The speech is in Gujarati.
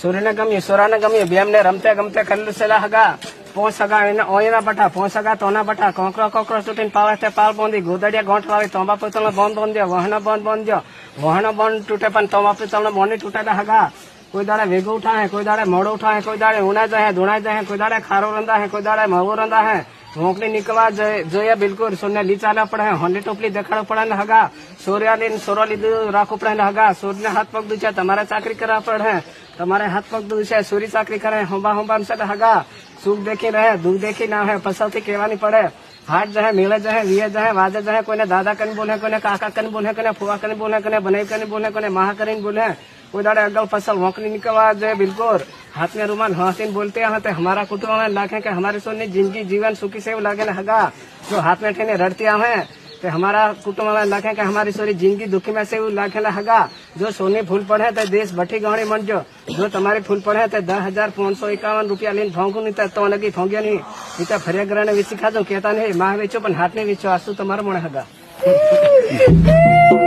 સૂર્યને ગમ્યું, સોરાને ગમ્યું, બેમને રમતે ગમતે કરેલું સેલા હગા પોંચ સગા એને ઓયના બટા પોસ સગા તોના બટા કોકરો કોકરો ચૂંટીને પાવે તે પાલ બોંધી ગોદડિયા ગોંઠ વાવી તોંબા પિત્તળનો બોંધ બોંધ્યો, વહનો બોંધ બોંધ્યો. વહનો બોંધ તૂટે પણ તોંબા પિત્તળનો બોંધી તૂટેલા હગા. કોઈ દાડે વેગો ઉઠા હે કોઈ દાડે મોડો ઉઠા હે કોઈ દાડે ઉના જાય ધુણા જાય, કોઈ દાડે ખારો રંધા હે કોઈ દાડે મહુ રંધા હે મોકલી નીકળવા જોઈએ- બિલકુલ. સોને લી ચાલવા પડે, હોંડી ટોપલી દેખાડો પડે ને હગા. સોર્યા લઈને સોરો લીધું રાખવું પડે ને હગા. સૂર્યને હાથ પગ દુચે તમારે ચાકરી કરવા પડે. તમારે હાથ પગ દુચે સૂરી ચાકરી કરે, હોંબા હોંબા છે હગા. સુખ દેખી રહે, દુઃખ દેખી ના હે પસલથી કહેવાની પડે. હાથ જહે, મેળે જહે વિયે જહે, વાજે જહે, કોઈને દાદા કરીને બોલે, કોઈને કાકા કરીને બોલે, કોઈને ફુવા કરીને બોલે, કોઈને બનાઈ કરીને બોલે, કોઈને મહા કરીને બોલે. कोई दाड़े अगल फ़सल नौकरी निकलवा जो है बिल्कुल। हाथ में रुमान हसीन बोलते हैं तो हमारा कुटुंब में लाखे के हमारे सोने ज़िंदगी जीवन सुखी से लागे हगा। जो हाथ में ठेने रड़ती हैं तो हमारा कुटुंब में लाखे के हमारी सोरी ज़िंदगी दुखी में से वो लाखे हगा। जो सोने फूल पड़े तो देश भट्टी गौड़ी मन जो जो तुम्हारे फूल पड़े तो दस हज़ार पाँच सौ इक्यावन रुपया लेन फोंकू नहीं तो, तो लगी फोंगियो नहीं। नहीं तो फरिया ग्रहण भी सिखा जो कहता नहीं माह बेचो पर हाथ नहीं बेचो आसू तुम्हारा तो मन हगा।